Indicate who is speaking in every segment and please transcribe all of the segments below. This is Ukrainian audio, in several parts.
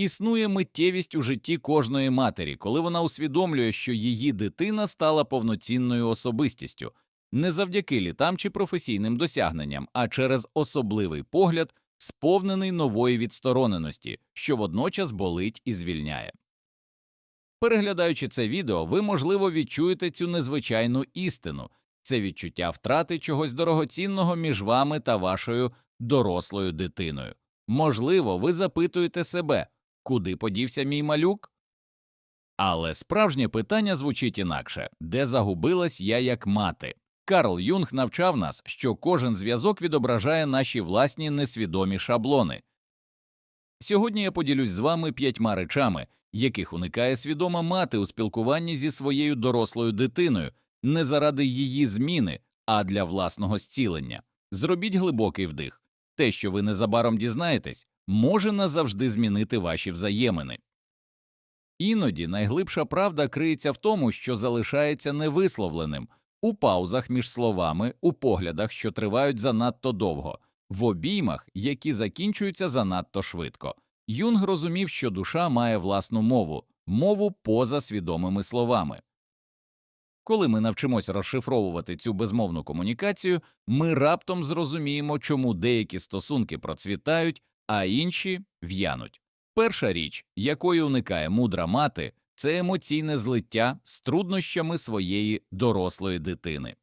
Speaker 1: Існує миттєвість у житті кожної матері, коли вона усвідомлює, що її дитина стала повноцінною особистістю, не завдяки літам чи професійним досягненням, а через особливий погляд, сповнений нової відстороненості, що водночас болить і звільняє. Переглядаючи це відео, ви, можливо, відчуєте цю незвичайну істину, це відчуття втрати чогось дорогоцінного між вами та вашою дорослою дитиною. Можливо, ви запитуєте себе, куди подівся мій малюк? Але справжнє питання звучить інакше де загубилась я як мати? Карл Юнг навчав нас, що кожен зв'язок відображає наші власні несвідомі шаблони. Сьогодні я поділюсь з вами п'ятьма речами, яких уникає свідома мати у спілкуванні зі своєю дорослою дитиною, не заради її зміни, а для власного зцілення. Зробіть глибокий вдих. Те, що ви незабаром дізнаєтесь, може назавжди змінити ваші взаємини. Іноді найглибша правда криється в тому, що залишається невисловленим у паузах між словами, у поглядах, що тривають занадто довго, в обіймах, які закінчуються занадто швидко. Юнг розумів, що душа має власну мову, мову поза свідомими словами. Коли ми навчимось розшифровувати цю безмовну комунікацію, ми раптом зрозуміємо, чому деякі стосунки процвітають, а інші в'януть. Перша річ, якої уникає мудра мати, це емоційне злиття з труднощами своєї дорослої дитини.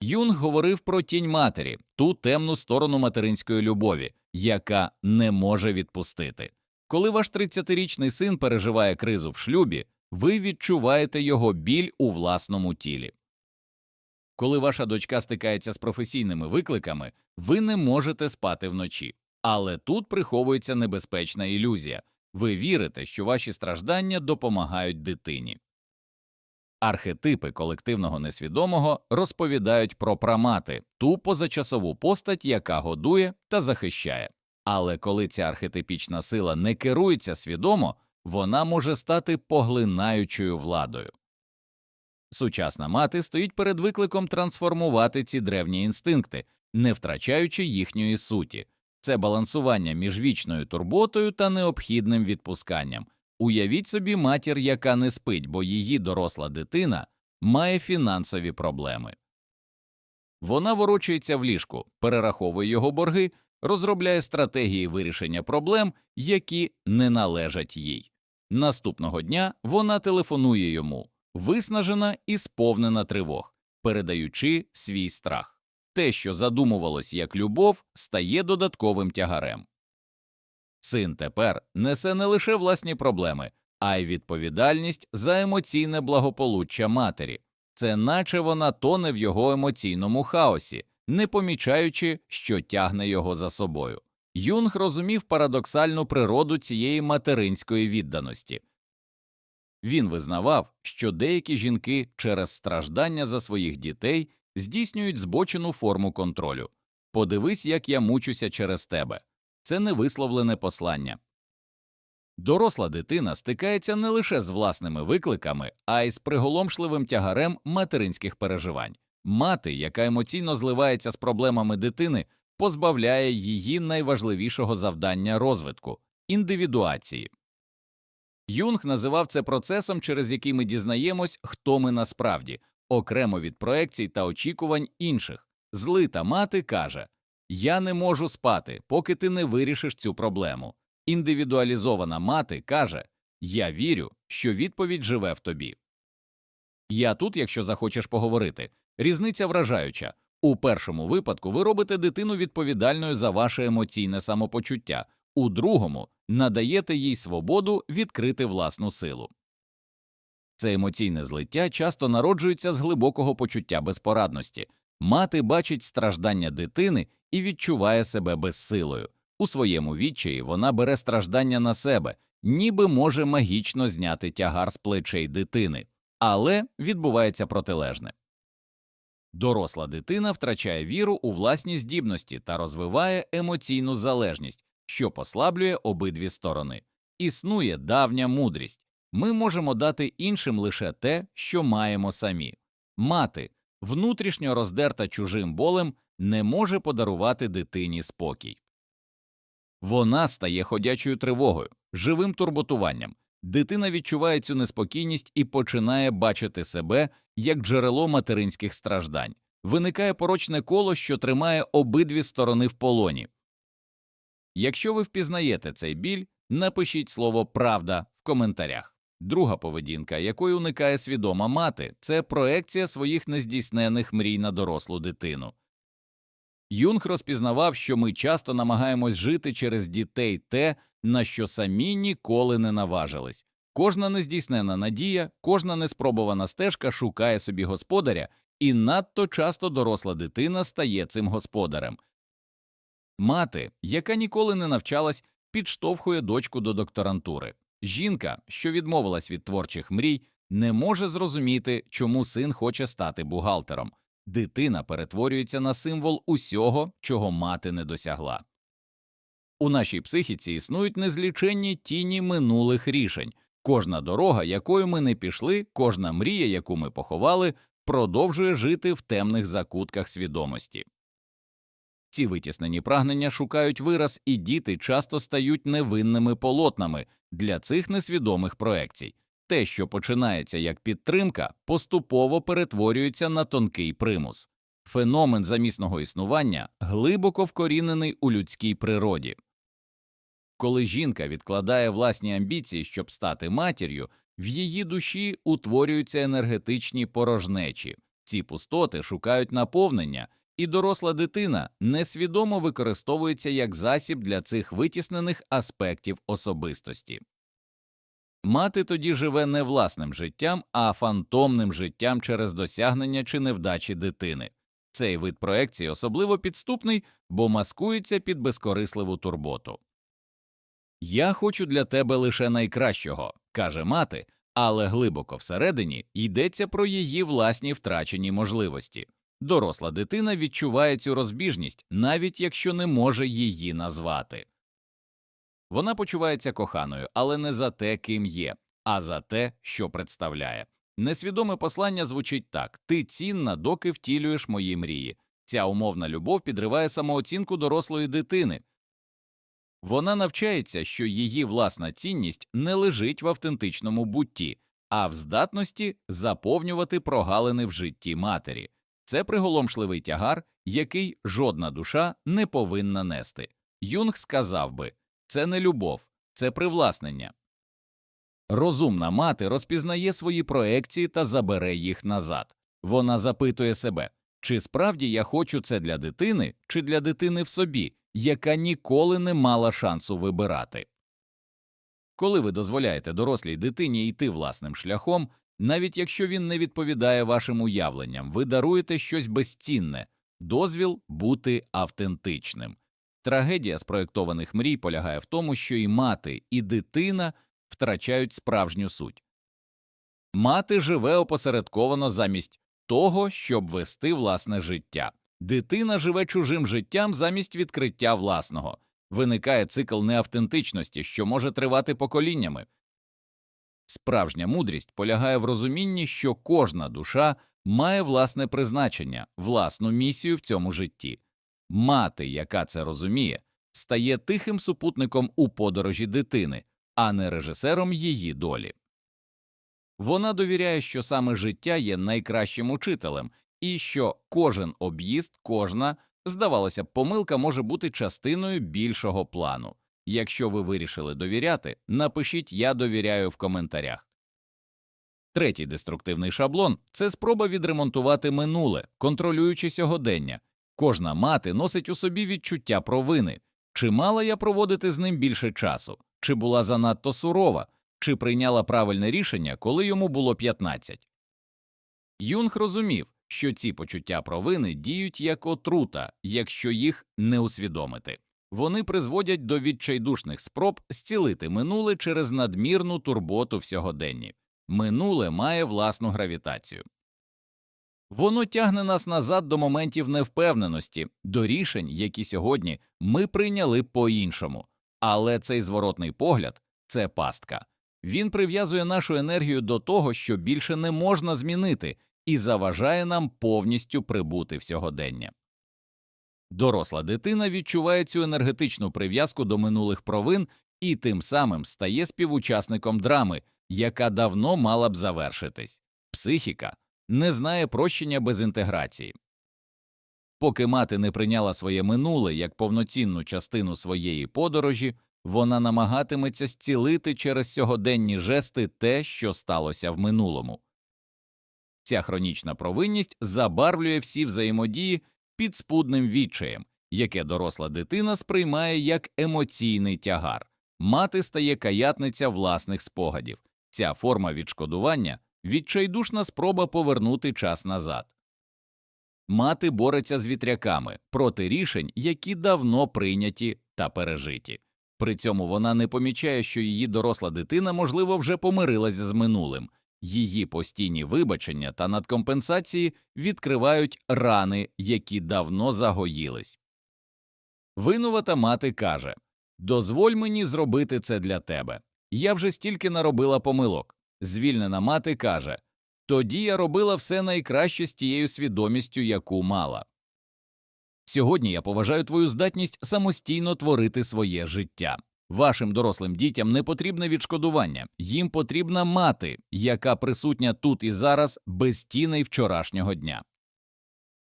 Speaker 1: Юнг говорив про тінь матері, ту темну сторону материнської любові, яка не може відпустити. Коли ваш 30-річний син переживає кризу в шлюбі, ви відчуваєте його біль у власному тілі. Коли ваша дочка стикається з професійними викликами, ви не можете спати вночі. Але тут приховується небезпечна ілюзія ви вірите, що ваші страждання допомагають дитині. Архетипи колективного несвідомого розповідають про прамати, ту позачасову постать, яка годує та захищає. Але коли ця архетипічна сила не керується свідомо, вона може стати поглинаючою владою. Сучасна мати стоїть перед викликом трансформувати ці древні інстинкти, не втрачаючи їхньої суті, це балансування між вічною турботою та необхідним відпусканням. Уявіть собі матір, яка не спить, бо її доросла дитина має фінансові проблеми. Вона ворочається в ліжку, перераховує його борги, розробляє стратегії вирішення проблем, які не належать їй. Наступного дня вона телефонує йому, виснажена і сповнена тривог, передаючи свій страх. Те, що задумувалось як любов, стає додатковим тягарем. Син тепер несе не лише власні проблеми, а й відповідальність за емоційне благополуччя матері, це наче вона тоне в його емоційному хаосі, не помічаючи, що тягне його за собою. Юнг розумів парадоксальну природу цієї материнської відданості. Він визнавав, що деякі жінки через страждання за своїх дітей здійснюють збочену форму контролю. Подивись, як я мучуся через тебе. Це невисловлене послання. Доросла дитина стикається не лише з власними викликами, а й з приголомшливим тягарем материнських переживань. Мати, яка емоційно зливається з проблемами дитини, позбавляє її найважливішого завдання розвитку індивідуації. Юнг називав це процесом, через який ми дізнаємось, хто ми насправді, окремо від проекцій та очікувань інших. Злита мати каже Я не можу спати, поки ти не вирішиш цю проблему. Індивідуалізована мати каже Я вірю, що відповідь живе в тобі. Я тут, якщо захочеш поговорити. Різниця вражаюча. У першому випадку ви робите дитину відповідальною за ваше емоційне самопочуття, у другому надаєте їй свободу відкрити власну силу. Це емоційне злиття часто народжується з глибокого почуття безпорадності. Мати бачить страждання дитини і відчуває себе безсилою. У своєму відчаї вона бере страждання на себе, ніби може магічно зняти тягар з плечей дитини, але відбувається протилежне. Доросла дитина втрачає віру у власні здібності та розвиває емоційну залежність, що послаблює обидві сторони. Існує давня мудрість ми можемо дати іншим лише те, що маємо самі. Мати, внутрішньо роздерта чужим болем, не може подарувати дитині спокій. Вона стає ходячою тривогою, живим турботуванням. Дитина відчуває цю неспокійність і починає бачити себе як джерело материнських страждань. Виникає порочне коло, що тримає обидві сторони в полоні. Якщо ви впізнаєте цей біль, напишіть слово правда в коментарях. Друга поведінка, якої уникає свідома мати, це проекція своїх нездійснених мрій на дорослу дитину. Юнг розпізнавав, що ми часто намагаємось жити через дітей те, на що самі ніколи не наважились. Кожна нездійснена надія, кожна неспробувана стежка шукає собі господаря, і надто часто доросла дитина стає цим господарем. Мати, яка ніколи не навчалась, підштовхує дочку до докторантури. Жінка, що відмовилась від творчих мрій, не може зрозуміти, чому син хоче стати бухгалтером. Дитина перетворюється на символ усього, чого мати не досягла. У нашій психіці існують незліченні тіні минулих рішень. Кожна дорога, якою ми не пішли, кожна мрія, яку ми поховали, продовжує жити в темних закутках свідомості. Ці витіснені прагнення шукають вираз, і діти часто стають невинними полотнами для цих несвідомих проекцій. Те, що починається як підтримка, поступово перетворюється на тонкий примус. Феномен замісного існування глибоко вкорінений у людській природі. Коли жінка відкладає власні амбіції, щоб стати матір'ю, в її душі утворюються енергетичні порожнечі, ці пустоти шукають наповнення, і доросла дитина несвідомо використовується як засіб для цих витіснених аспектів особистості. Мати тоді живе не власним життям, а фантомним життям через досягнення чи невдачі дитини. Цей вид проекції особливо підступний, бо маскується під безкорисливу турботу. Я хочу для тебе лише найкращого, каже мати, але глибоко всередині йдеться про її власні втрачені можливості. Доросла дитина відчуває цю розбіжність, навіть якщо не може її назвати. Вона почувається коханою, але не за те, ким є, а за те, що представляє. Несвідоме послання звучить так ти цінна, доки втілюєш мої мрії. Ця умовна любов підриває самооцінку дорослої дитини. Вона навчається, що її власна цінність не лежить в автентичному бутті, а в здатності заповнювати прогалини в житті матері. Це приголомшливий тягар, який жодна душа не повинна нести. Юнг сказав би це не любов, це привласнення. Розумна мати розпізнає свої проекції та забере їх назад. Вона запитує себе, чи справді я хочу це для дитини, чи для дитини в собі, яка ніколи не мала шансу вибирати. Коли ви дозволяєте дорослій дитині йти власним шляхом, навіть якщо він не відповідає вашим уявленням, ви даруєте щось безцінне дозвіл бути автентичним. Трагедія спроєктованих мрій полягає в тому, що і мати, і дитина втрачають справжню суть. Мати живе опосередковано замість того, щоб вести власне життя. Дитина живе чужим життям замість відкриття власного. Виникає цикл неавтентичності, що може тривати поколіннями. Справжня мудрість полягає в розумінні, що кожна душа має власне призначення, власну місію в цьому житті. Мати, яка це розуміє, стає тихим супутником у подорожі дитини, а не режисером її долі. Вона довіряє, що саме життя є найкращим учителем, і що кожен об'їзд, кожна, здавалося б, помилка може бути частиною більшого плану. Якщо ви вирішили довіряти, напишіть Я довіряю в коментарях. Третій деструктивний шаблон це спроба відремонтувати минуле, контролюючи сьогодення. Кожна мати носить у собі відчуття провини чи мала я проводити з ним більше часу, чи була занадто сурова, чи прийняла правильне рішення, коли йому було 15. Юнг розумів, що ці почуття провини діють як отрута, якщо їх не усвідомити. Вони призводять до відчайдушних спроб зцілити минуле через надмірну турботу в сьогоденні. Минуле має власну гравітацію. Воно тягне нас назад до моментів невпевненості, до рішень, які сьогодні ми прийняли по іншому. Але цей зворотний погляд це пастка. Він прив'язує нашу енергію до того, що більше не можна змінити, і заважає нам повністю прибути в сьогодення. Доросла дитина відчуває цю енергетичну прив'язку до минулих провин і тим самим стає співучасником драми, яка давно мала б завершитись. Психіка не знає прощення без інтеграції. Поки мати не прийняла своє минуле як повноцінну частину своєї подорожі, вона намагатиметься зцілити через сьогоденні жести те, що сталося в минулому. Ця хронічна провинність забарвлює всі взаємодії підспудним відчаєм, яке доросла дитина сприймає як емоційний тягар. Мати стає каятниця власних спогадів. Ця форма відшкодування відчайдушна спроба повернути час назад. Мати бореться з вітряками проти рішень, які давно прийняті та пережиті. При цьому вона не помічає, що її доросла дитина, можливо, вже помирилася з минулим. Її постійні вибачення та надкомпенсації відкривають рани, які давно загоїлись. Винувата мати каже Дозволь мені зробити це для тебе. Я вже стільки наробила помилок. Звільнена мати каже Тоді я робила все найкраще з тією свідомістю, яку мала. Сьогодні я поважаю твою здатність самостійно творити своє життя. Вашим дорослим дітям не потрібне відшкодування, їм потрібна мати, яка присутня тут і зараз без тіней вчорашнього дня.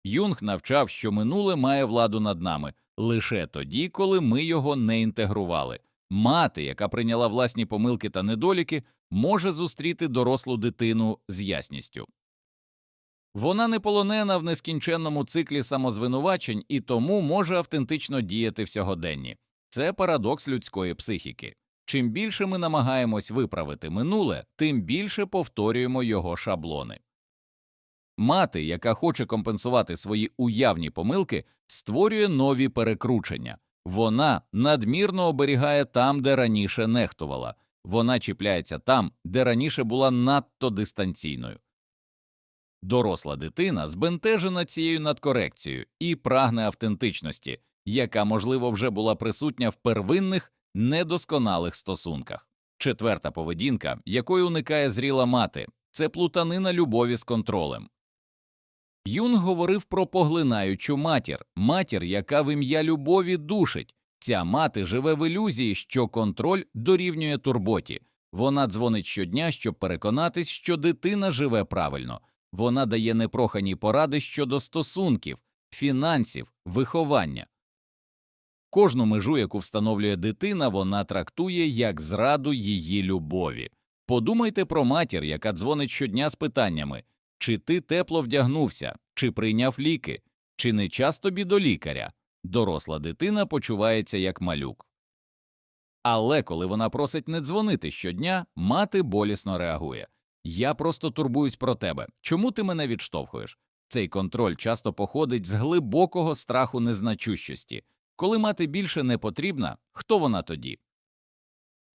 Speaker 1: Юнг навчав, що минуле має владу над нами лише тоді, коли ми його не інтегрували. Мати, яка прийняла власні помилки та недоліки, може зустріти дорослу дитину з ясністю. Вона не полонена в нескінченному циклі самозвинувачень і тому може автентично діяти в сьогоденні. Це парадокс людської психіки. Чим більше ми намагаємось виправити минуле, тим більше повторюємо його шаблони. Мати, яка хоче компенсувати свої уявні помилки, створює нові перекручення. Вона надмірно оберігає там, де раніше нехтувала, вона чіпляється там, де раніше була надто дистанційною. Доросла дитина збентежена цією надкорекцією і прагне автентичності, яка, можливо, вже була присутня в первинних недосконалих стосунках. Четверта поведінка, якої уникає зріла мати, це плутанина любові з контролем. Юнг говорив про поглинаючу матір, матір, яка в ім'я любові душить. Ця мати живе в ілюзії, що контроль дорівнює турботі. Вона дзвонить щодня, щоб переконатись, що дитина живе правильно. Вона дає непрохані поради щодо стосунків, фінансів, виховання. Кожну межу, яку встановлює дитина, вона трактує як зраду її любові. Подумайте про матір, яка дзвонить щодня з питаннями чи ти тепло вдягнувся, чи прийняв ліки, чи не час тобі до лікаря. Доросла дитина почувається як малюк. Але коли вона просить не дзвонити щодня, мати болісно реагує Я просто турбуюсь про тебе. Чому ти мене відштовхуєш? Цей контроль часто походить з глибокого страху незначущості. Коли мати більше не потрібна, хто вона тоді?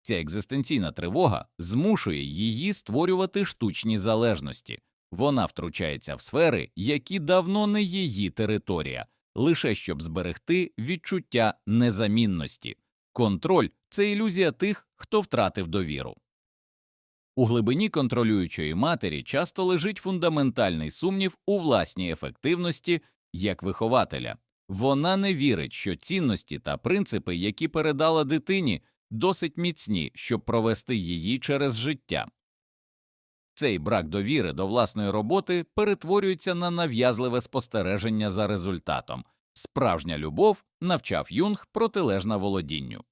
Speaker 1: Ця екзистенційна тривога змушує її створювати штучні залежності. Вона втручається в сфери, які давно не її територія, лише щоб зберегти відчуття незамінності. Контроль це ілюзія тих, хто втратив довіру. У глибині контролюючої матері часто лежить фундаментальний сумнів у власній ефективності як вихователя. Вона не вірить, що цінності та принципи, які передала дитині, досить міцні, щоб провести її через життя. Цей брак довіри до власної роботи перетворюється на нав'язливе спостереження за результатом. Справжня любов навчав Юнг протилежна володінню.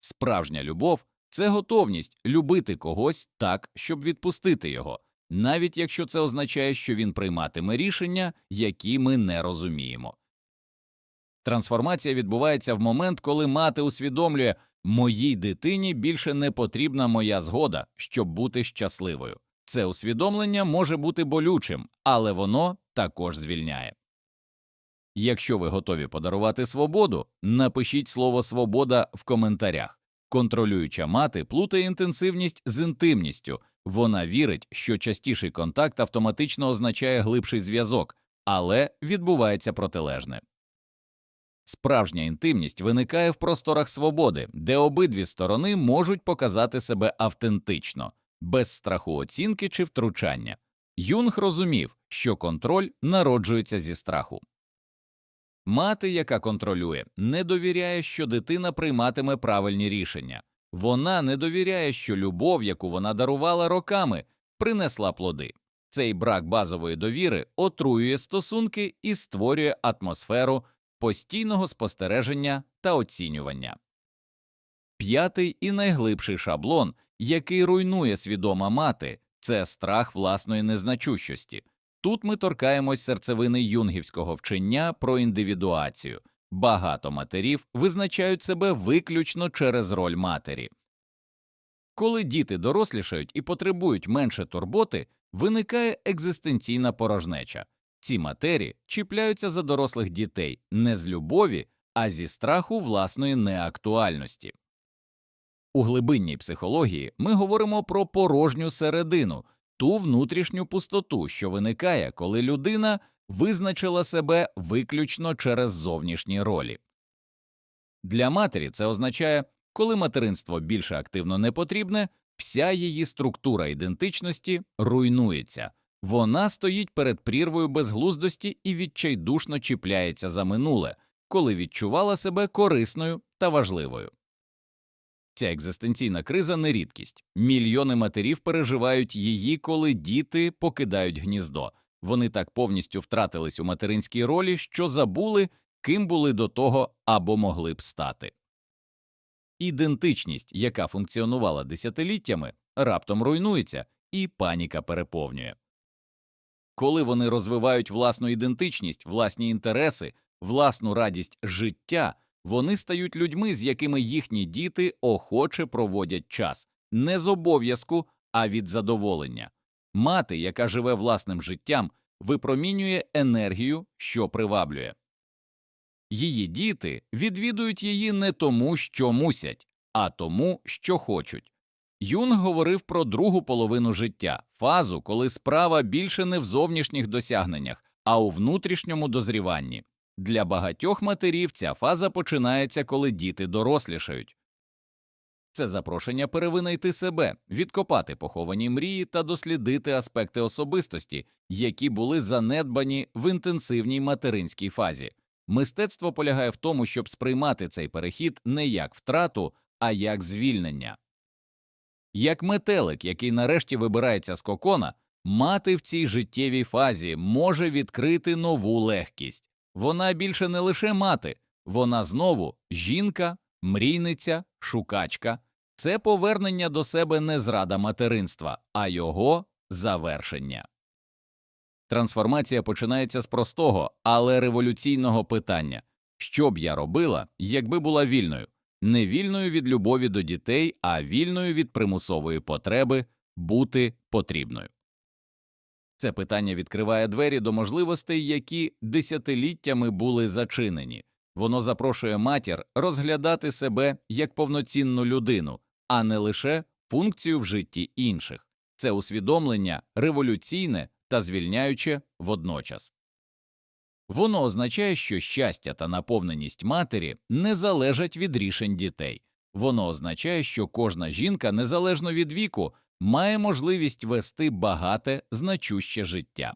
Speaker 1: Справжня любов це готовність любити когось так, щоб відпустити його, навіть якщо це означає, що він прийматиме рішення, які ми не розуміємо. Трансформація відбувається в момент, коли мати усвідомлює, моїй дитині більше не потрібна моя згода, щоб бути щасливою. Це усвідомлення може бути болючим, але воно також звільняє. Якщо ви готові подарувати свободу, напишіть слово свобода в коментарях. Контролююча мати плутає інтенсивність з інтимністю. Вона вірить, що частіший контакт автоматично означає глибший зв'язок, але відбувається протилежне. Справжня інтимність виникає в просторах свободи, де обидві сторони можуть показати себе автентично, без страху оцінки чи втручання. Юнг розумів, що контроль народжується зі страху. Мати, яка контролює, не довіряє, що дитина прийматиме правильні рішення. Вона не довіряє, що любов, яку вона дарувала роками, принесла плоди. Цей брак базової довіри отруює стосунки і створює атмосферу постійного спостереження та оцінювання. П'ятий і найглибший шаблон, який руйнує свідома мати, це страх власної незначущості. Тут ми торкаємось серцевини юнгівського вчення про індивідуацію. Багато матерів визначають себе виключно через роль матері. Коли діти дорослішають і потребують менше турботи, виникає екзистенційна порожнеча. Ці матері чіпляються за дорослих дітей не з любові, а зі страху власної неактуальності. У глибинній психології ми говоримо про порожню середину, ту внутрішню пустоту, що виникає, коли людина визначила себе виключно через зовнішні ролі. Для матері це означає, коли материнство більше активно не потрібне, вся її структура ідентичності руйнується, вона стоїть перед прірвою безглуздості і відчайдушно чіпляється за минуле, коли відчувала себе корисною та важливою. Ця екзистенційна криза не рідкість. Мільйони матерів переживають її, коли діти покидають гніздо. Вони так повністю втратились у материнській ролі, що забули, ким були до того або могли б стати. Ідентичність, яка функціонувала десятиліттями, раптом руйнується, і паніка переповнює. Коли вони розвивають власну ідентичність, власні інтереси, власну радість життя, вони стають людьми, з якими їхні діти охоче проводять час, не з обов'язку, а від задоволення. Мати, яка живе власним життям, випромінює енергію, що приваблює. Її діти відвідують її не тому, що мусять, а тому, що хочуть. Юнг говорив про другу половину життя, фазу, коли справа більше не в зовнішніх досягненнях, а у внутрішньому дозріванні. Для багатьох матерів ця фаза починається, коли діти дорослішають. Це запрошення перевинайти себе, відкопати поховані мрії та дослідити аспекти особистості, які були занедбані в інтенсивній материнській фазі. Мистецтво полягає в тому, щоб сприймати цей перехід не як втрату, а як звільнення. Як метелик, який нарешті вибирається з кокона, мати в цій життєвій фазі може відкрити нову легкість. Вона більше не лише мати, вона знову жінка, мрійниця, шукачка. Це повернення до себе не зрада материнства, а його завершення. Трансформація починається з простого, але революційного питання що б я робила, якби була вільною, не вільною від любові до дітей, а вільною від примусової потреби бути потрібною. Це питання відкриває двері до можливостей, які десятиліттями були зачинені. Воно запрошує матір розглядати себе як повноцінну людину, а не лише функцію в житті інших. Це усвідомлення революційне та звільняюче водночас. Воно означає, що щастя та наповненість матері не залежать від рішень дітей. Воно означає, що кожна жінка, незалежно від віку, має можливість вести багате, значуще життя.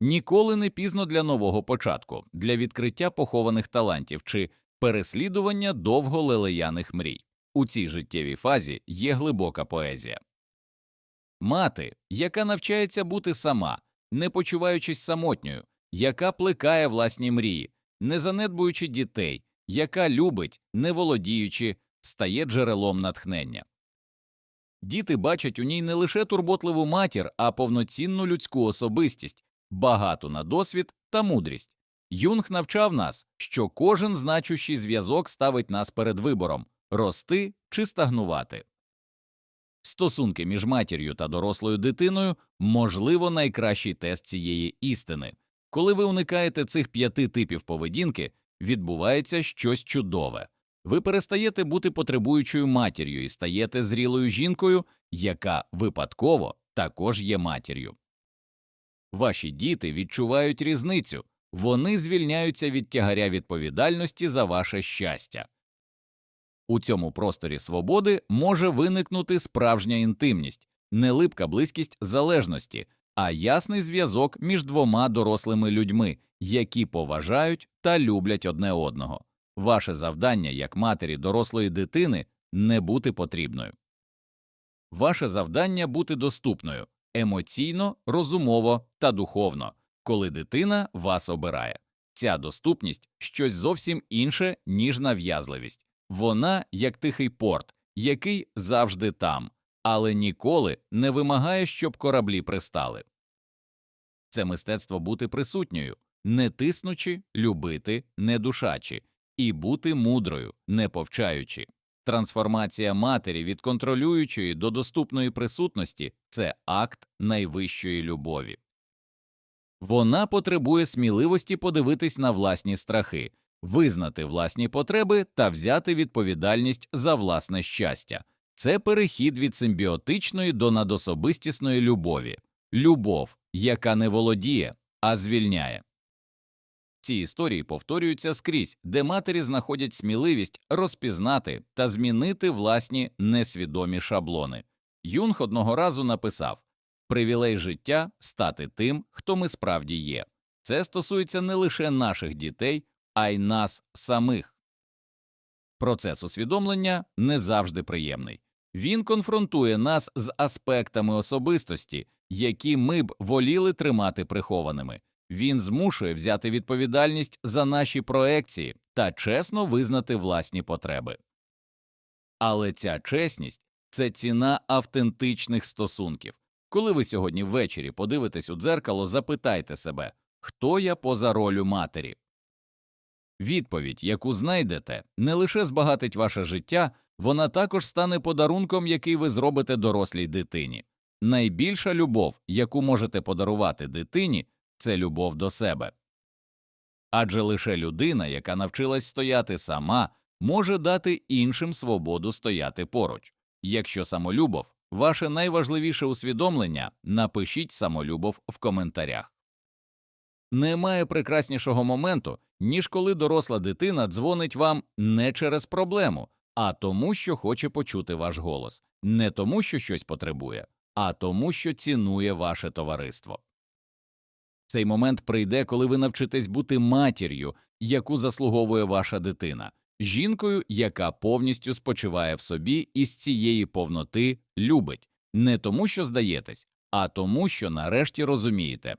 Speaker 1: Ніколи не пізно для нового початку, для відкриття похованих талантів чи переслідування довго лелеяних мрій. У цій життєвій фазі є глибока поезія. Мати, яка навчається бути сама, не почуваючись самотньою, яка плекає власні мрії, не занедбуючи дітей, яка любить, не володіючи, стає джерелом натхнення. Діти бачать у ній не лише турботливу матір, а повноцінну людську особистість, багату на досвід та мудрість. Юнг навчав нас, що кожен значущий зв'язок ставить нас перед вибором рости чи стагнувати. Стосунки між матір'ю та дорослою дитиною можливо найкращий тест цієї істини. Коли ви уникаєте цих п'яти типів поведінки, відбувається щось чудове. Ви перестаєте бути потребуючою матір'ю і стаєте зрілою жінкою, яка випадково також є матір'ю. Ваші діти відчувають різницю, вони звільняються від тягаря відповідальності за ваше щастя. У цьому просторі свободи може виникнути справжня інтимність, нелипка близькість залежності, а ясний зв'язок між двома дорослими людьми, які поважають та люблять одне одного. Ваше завдання як матері дорослої дитини не бути потрібною. Ваше завдання бути доступною емоційно, розумово та духовно, коли дитина вас обирає. Ця доступність щось зовсім інше, ніж нав'язливість. Вона як тихий порт, який завжди там, але ніколи не вимагає, щоб кораблі пристали. Це мистецтво бути присутньою, не тиснучи, любити, не душачи, і бути мудрою, не повчаючи. Трансформація матері від контролюючої до доступної присутності це акт найвищої любові. Вона потребує сміливості подивитись на власні страхи, визнати власні потреби та взяти відповідальність за власне щастя. Це перехід від симбіотичної до надособистісної любові, любов, яка не володіє, а звільняє. Ці історії повторюються скрізь, де матері знаходять сміливість розпізнати та змінити власні несвідомі шаблони. Юнг одного разу написав Привілей життя стати тим, хто ми справді є. Це стосується не лише наших дітей, а й нас самих. Процес усвідомлення не завжди приємний. Він конфронтує нас з аспектами особистості, які ми б воліли тримати прихованими. Він змушує взяти відповідальність за наші проекції та чесно визнати власні потреби. Але ця чесність це ціна автентичних стосунків. Коли ви сьогодні ввечері подивитесь у дзеркало, запитайте себе, хто я поза ролю матері. Відповідь, яку знайдете, не лише збагатить ваше життя, вона також стане подарунком, який ви зробите дорослій дитині. Найбільша любов, яку можете подарувати дитині, це любов до себе. Адже лише людина, яка навчилась стояти сама, може дати іншим свободу стояти поруч. Якщо самолюбов ваше найважливіше усвідомлення, напишіть самолюбов в коментарях. Немає прекраснішого моменту, ніж коли доросла дитина дзвонить вам не через проблему, а тому, що хоче почути ваш голос, не тому, що щось потребує, а тому, що цінує ваше товариство. Цей момент прийде, коли ви навчитесь бути матір'ю, яку заслуговує ваша дитина, жінкою, яка повністю спочиває в собі і з цієї повноти любить, не тому, що здаєтесь, а тому, що нарешті розумієте